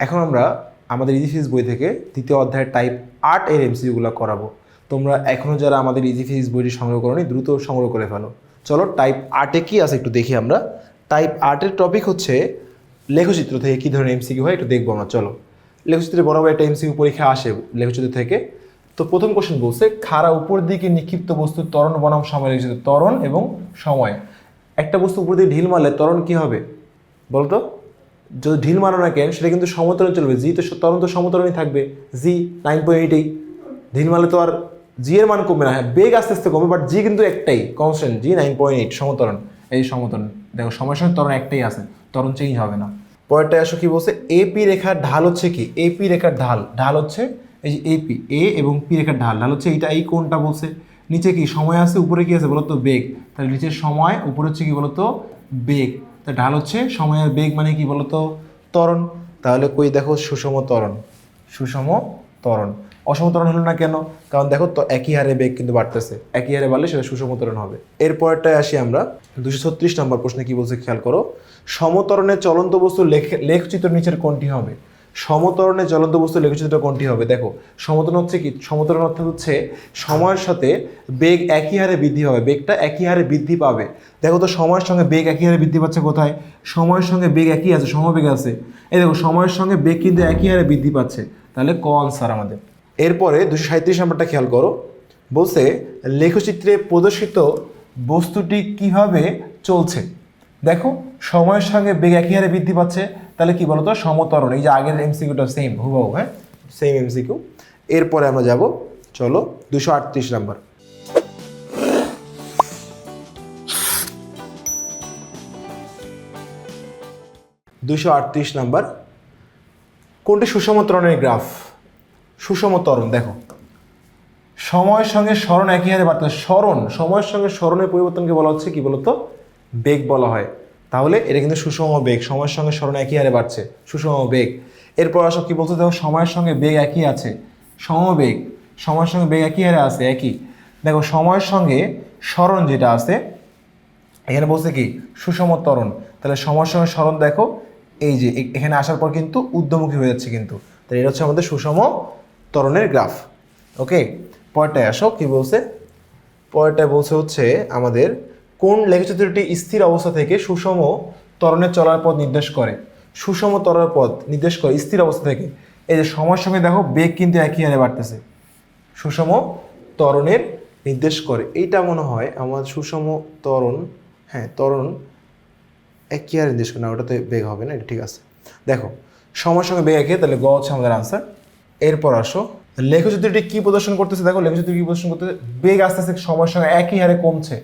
এখন আমরা আমাদের ইজি ফিজিক্স বই থেকে দ্বিতীয় অধ্যায়ের টাইপ আট এর এমসিকিউগুলো করাবো। তোমরা এখনও যারা আমাদের ইজি ফিজিক্স বইটি সংগ্রহ করনি, দ্রুত সংগ্রহ করে ফেলো। চলো টাইপ আটে কি আছে একটু দেখি আমরা। টাইপ আটের টপিক হচ্ছে লেখচিত্র থেকে কী ধরনের এমসিকিউ হয় একটু দেখব আমরা, চলো। লেখচিত্রে বরাবর একটা এমসিকিউ পরীক্ষা আসে লেখচিত্র থেকে। তো প্রথম কোশ্চেন বলছে, খাড়া উপর দিকে নিক্ষিপ্ত বস্তু ত্বরণ বনাম সময় লেগেছে ত্বরণ এবং সময়। একটা বস্তু উপর দিকে ঢিল মারলে ত্বরণ কী হবে? বলতো? যদি ঢিল মারো না কেন, সেটা কিন্তু সমতরণ চলবে। জি তো তরণ তো সমতরণই থাকবে। জি নাইন পয়েন্ট এইটেই ঢিল মারলে তো আর জি এর মান কমবে না। হ্যাঁ বেগ আস্তে আস্তে কমবে বাট জি কিন্তু একটাই constant G nine point eight, সমতরণ। এই সমতরণ। দেখো, সময়ের সঙ্গে ত্বরণ একটাই আছে, ত্বরণ চেঞ্জ হবে না। পরেরটা আসো কি বলছে? এপি রেখার ঢাল হচ্ছে কি? এপি রেখার ঢাল। ঢাল হচ্ছে এই যে এপি এ এবং পি রেখার ঢাল। ঢাল হচ্ছে এইটা, এই কোনটা বলছে। নিচে কি সময় আছে, উপরে কি আছে? বলতো বেগ। তাহলে নিচের সময়, উপরে হচ্ছে কি বলতো বেগ। তা ঢাল হচ্ছে, সময়ের বেগ মানে কি বলতো? ত্বরণ। তাহলে কই দেখো সুষম ত্বরণ। সুষম ত্বরণ। অসম ত্বরণ হলো না কেন? কারণ দেখো তো একই হারে বেগ কিন্তু বাড়তেছে। একই হারে বাড়লে সেটা সুষম ত্বরণ হবে। এরপরটায় আসি আমরা দুশো ছত্রিশ নম্বর প্রশ্নে কি বলছে খেয়াল করো? সমতরণের চলন্ত বস্তু লেখ লেখচিত্র নিচের কোনটি হবে? সমতরণে জ্বলন্ত বস্তু লেখচিত্র কোনটি হবে? দেখো, সমতরণ হচ্ছে কি? সমতরণ অর্থাৎ হচ্ছে সময়ের সাথে বেগ একই হারে বৃদ্ধি হবে বেগটা একই হারে বৃদ্ধি পাবে। দেখো তো সময়ের সঙ্গে বেগ একই হারে বৃদ্ধি পাচ্ছে কোথায়? সময়ের সঙ্গে বেগ একই আছে, সমবেগ আছে। এই দেখো, সময়ের সঙ্গে বেগ কিন্তু একই হারে বৃদ্ধি পাচ্ছে। তাহলে ক আনসার আমাদের? এরপরে দুশো সাঁত্রিশ নম্বরটা খেয়াল করো। বলছে, লেখচিত্রে প্রদর্শিত বস্তুটি কীভাবে চলছে? দেখো, সময়ের সঙ্গে বেগ একই হারে বৃদ্ধি পাচ্ছে তাহলে কি বলতো? সমতরণ, এই যে আগের এমসিকিউটা সেম হুবাহু হ্যাঁ? সেম এমসিকিউ এরপরে আমরা যাব, চলো, দুশো আটত্রিশ নাম্বার। দুশো আটত্রিশ নাম্বার। কোনটি সুষম ত্বরণের গ্রাফ? সুষম ত্বরণ দেখো। সময়ের সঙ্গে স্মরণ একই হারে বাড়তে, স্মরণ, সময়ের সঙ্গে স্মরণের পরিবর্তনকে বলা হচ্ছে কি বলতো? বেগ বলা হয়। তাহলে এটা কিন্তু সুষম বেগ, সময়ের সঙ্গে স্মরণ একই হারে বাড়ছে, সুষম বেগ। এরপর আসো কি বলতে দেখো সময়ের সঙ্গে বেগ একই আছে সমবেগ সময়ের সঙ্গে বেগ একই হারে আছে, একই। দেখো, সময়ের সঙ্গে স্মরণ যেটা আছে, এখানে বলছে কি? সুষম ত্বরণ। তাহলে সময়ের সঙ্গে স্মরণ দেখো, এই যে এখানে আসার পর কিন্তু ঊর্ধ্বমুখী হয়ে যাচ্ছে কিন্তু। তাহলে এটা হচ্ছে আমাদের সুষম ত্বরণের গ্রাফ। ওকে? পরেরটায় আসো, কি বলছে? পরেরটায় বলছে হচ্ছে আমাদের কোন লেখচিত্রটি স্থির অবস্থা থেকে সুষম ত্বরণের চলার পথ নির্দেশ করে? সুষম তরার পথ নির্দেশ করে স্থির অবস্থা থেকে। এই যে সময়ের সঙ্গে দেখো, বেগ কিন্তু একই হারে বাড়তেছে। সুষম ত্বরণের নির্দেশ করে। এইটা মনে হয় আমার সুষম ত্বরণ হ্যাঁ ত্বরণ একই হারে নির্দেশ করে না, ওটাতে বেগ হবে না, এটা ঠিক আছে। দেখো, সময়ের সঙ্গে বেগ একই, তাহলে গ হচ্ছে আমাদের আনসার এরপর আসো, লেখচিত্রটি কি প্রদর্শন করতেছে? দেখো লেখচিত্র কি প্রদর্শন করতেছে? বেগ আস্তে আস্তে সময়ের সঙ্গে একই হারে কমছে।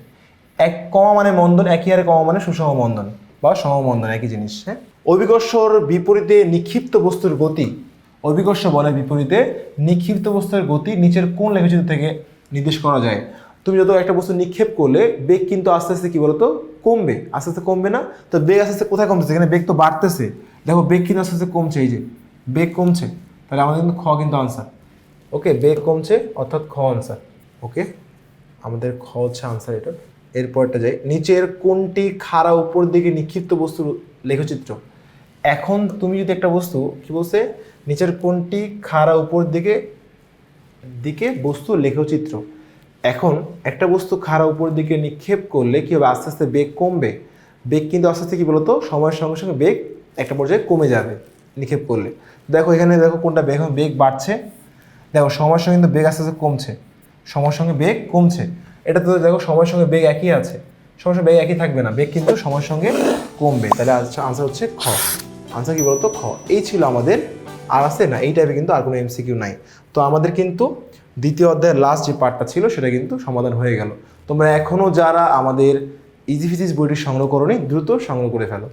এক কমা মানে মন্দন, একই হারে কমা মানে সুষম মন্দন বা সমমন্দন একই জিনিস হ্যাঁ? অভিকর্ষর বিপরীতে নিক্ষিপ্ত বস্তুর গতি, অভিকর্ষ বলের বিপরীতে নিক্ষিপ্ত বস্তুর গতি নিচের কোন লেখচিত্র থেকে নির্দেশ করা যায়? তুমি যত একটা বস্তু নিক্ষেপ করলে, বেগ কিন্তু আস্তে আস্তে কি বলতো? কমবে। আস্তে আস্তে কমবে না? তো বেগ আস্তে আস্তে কোথায় কমতেছে? এখানে বেগ তো বাড়তেছে। দেখো, বেগ কিন্তু আস্তে আস্তে কমছে, এই যে, বেগ কমছে। তাহলে আমাদের কিন্তু খ কিন্তু আনসার ওকে বেগ কমছে, অর্থাৎ খ আনসার ওকে আমাদের খ হচ্ছে আনসার এটা। এরপরটা যাই। নিচের কোনটি খাড়া উপর দিকে নিক্ষিপ্ত বস্তুর লেখচিত্র? এখন তুমি যদি একটা বস্তু, কি বলছে? নিচের কোনটি খাড়া উপর দিকে দিকে বস্তু লেখচিত্র? এখন একটা বস্তু খাড়া উপর দিকে নিক্ষেপ করলে কি হবে? আস্তে আস্তে বেগ কমবে। বেগ কিন্তু আস্তে আস্তে কি বলতো? সময়ের সঙ্গে সঙ্গে বেগ একটা পর্যায়ে কমে যাবে নিক্ষেপ করলে। দেখো এখানে দেখো কোনটা বেগ বেগ বাড়ছে। দেখো সময়ের সঙ্গে কিন্তু বেগ আস্তে আস্তে কমছে। সময়ের সঙ্গে বেগ কমছে। এটা তো দেখো সময়ের সঙ্গে বেগ একই আছে। সময়ের সঙ্গে বেগ একই থাকবে না, বেগ কিন্তু সময়ের সঙ্গে কমবে। তাহলে আনসার হচ্ছে খ। আনসার কি বলতো? খ। এই ছিল আমাদের আর আছে না, এই টাইপে কিন্তু আর কোনো এমসিকিউ নাই। তো আমাদের কিন্তু দ্বিতীয় অধ্যায়ের লাস্ট যে পার্টটা ছিল, সেটা কিন্তু সমাধান হয়ে গেল। তোমরা এখনও যারা আমাদের ইজি ফিজিক্স বইটি সংগ্রহ করোনি, দ্রুত সংগ্রহ করে ফেলো।